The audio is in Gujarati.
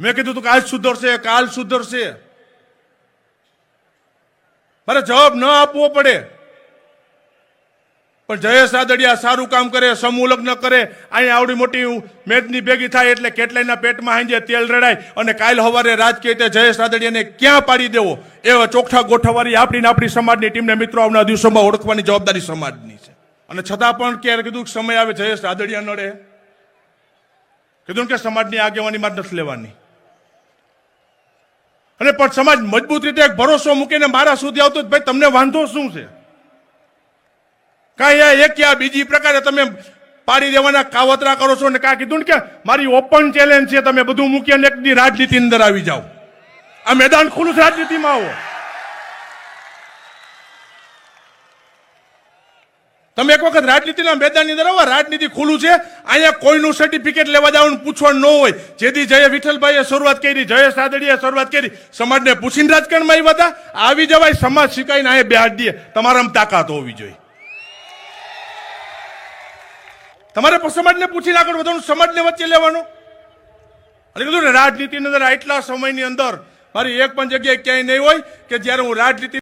મેં કીધું તું કાલ સુધરશે કાલ સુધરશે. મારે જવાબ ન આપવો પડે. પણ જયેશ રાદડિયા સારું કામ કરે, સમૂહ લગ્ન કરે અહીંયા આવડી મોટી મેદની ભેગી થાય એટલે કેટલાયના પેટમાં હાંજે તેલ રડાય અને કાલ હવારે રાજકીય રીતે જયેશ રાદડિયાને ક્યાં પાડી દેવો? એવા ચોખ્ઠા ગોઠવવાની આપણીને આપણી સમાજની ટીમને મિત્રો આવનાર દિવસોમાં ઓળખવાની જવાબદારી સમાજની છે. અને છતાં પણ ક્યારે કીધું કે સમય આવે, જયેશ રાદડિયા નડે. કીધું કે સમાજની આગેવાની માં નથી લેવાની. અને પણ સમાજ મજબૂત રીતે એક ભરોસો મૂકીને મારા સુધી આવતો ભાઈ તમને વાંધો શું છે? કાંઈ એક યા બીજી પ્રકારે તમે પાડી દેવાના કાવતરા કરો છો ને કાં કીધું ને કે મારી ઓપન ચેલેન્જ છે, તમે બધું મૂકી અને એકની રાજનીતિ અંદર આવી જાઓ. આ મેદાન ખુલ્લું રાજનીતિમાં આવો. તમે એક વખત રાજનીતિના મેદાનની અંદર આવો, રાજનીતિ ખુલ્લું છે. અહીંયા કોઈનું સર્ટિફિકેટ લેવા જવાનું પૂછવાનું ન હોય. જેથી જય વિઠ્ઠલભાઈએ શરૂઆત કરી, જય સાદડીએ શરૂઆત કરી. સમાજને પૂછીને રાજકારણમાં આવ્યા હતા. આવી જવાય, સમાજ શીખાઈને અહીંયા બેહાડ દે તમારામાં તાકાત હોવી જોઈએ. તમારે સમાજને પૂછીને આગળ વધવાનું, સમાજને વચ્ચે લેવાનું. અને કીધું ને, રાજનીતિની અંદર આટલા સમયની અંદર મારી એક પણ જગ્યાએ ક્યાંય નહીં હોય કે જ્યારે હું રાજનીતિ